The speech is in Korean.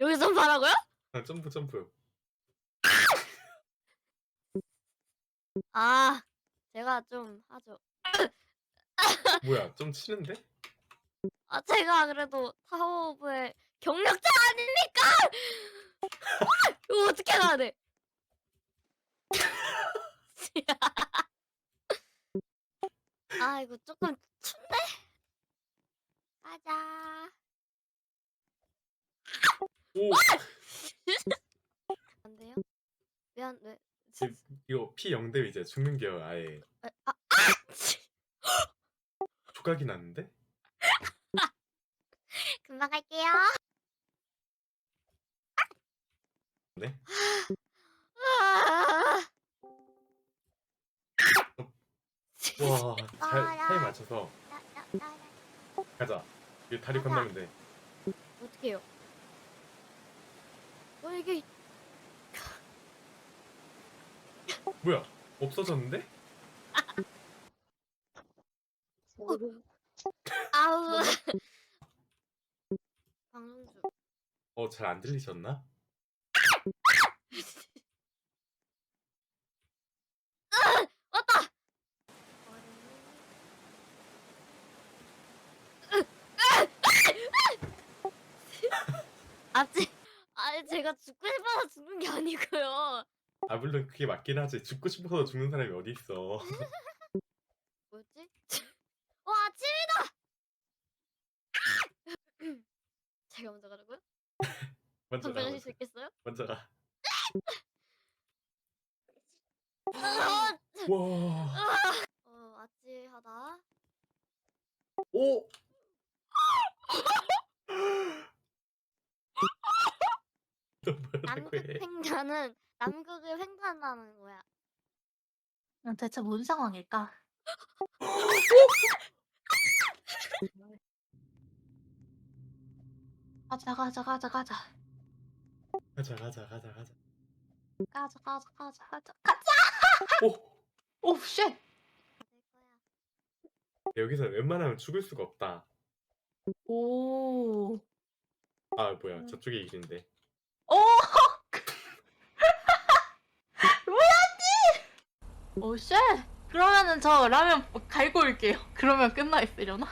여기서 점프하라고요? 아, 점프 점프. 아 제가 좀 하죠. 뭐야 좀 치는데? 아 제가 그래도 타워 오브의 경력자 아닙니까? 이거 어떻게 가야 돼? 아 이거 조금 춥네. 가자. 오 안 돼요? 왜안 왜? 이- 이거 피 0대 이제 죽는 게요 아예 아, 아, 조각이 났는데? 금방 갈게요. 네? 아, 와 잘, 타임 맞춰서 나, 나, 나, 나. 가자. 이 다리 건너면 돼. 어떻게 해요? 어 이게 뭐야 없어졌는데? 아우 방송 중. 어잘 안 들리셨나? 왔다. 아직 아니 제가 죽고 싶어서 죽는 게 아니고요. 아 물론 그게 맞긴 하지. 죽고 싶어서 죽는 사람이 어디 있어? 뭐였지? 와 아침이다. 제가 먼저 가라고요? 먼저 가. 선배하실 수 있겠어요? 먼저 가. 어, 와. 어 아찔하다. 오. 너 뭐라고 남극 해? 횡단은 남극을 횡단하는 거야. 음, 대체 뭔 상황일까? 가자 가자 가자 가자 가자 가자 가자 가자. 가자 가자 가자 가자 가자 오. 오쉣 될 거야. 여기서 웬만하면 죽을 수가 없다. 오 아 뭐야 음. 저쪽이 길인데. 오! 뭐야지? 오쉣 그러면은 저 라면 갈고 올게요 그러면 끝나 있으려나?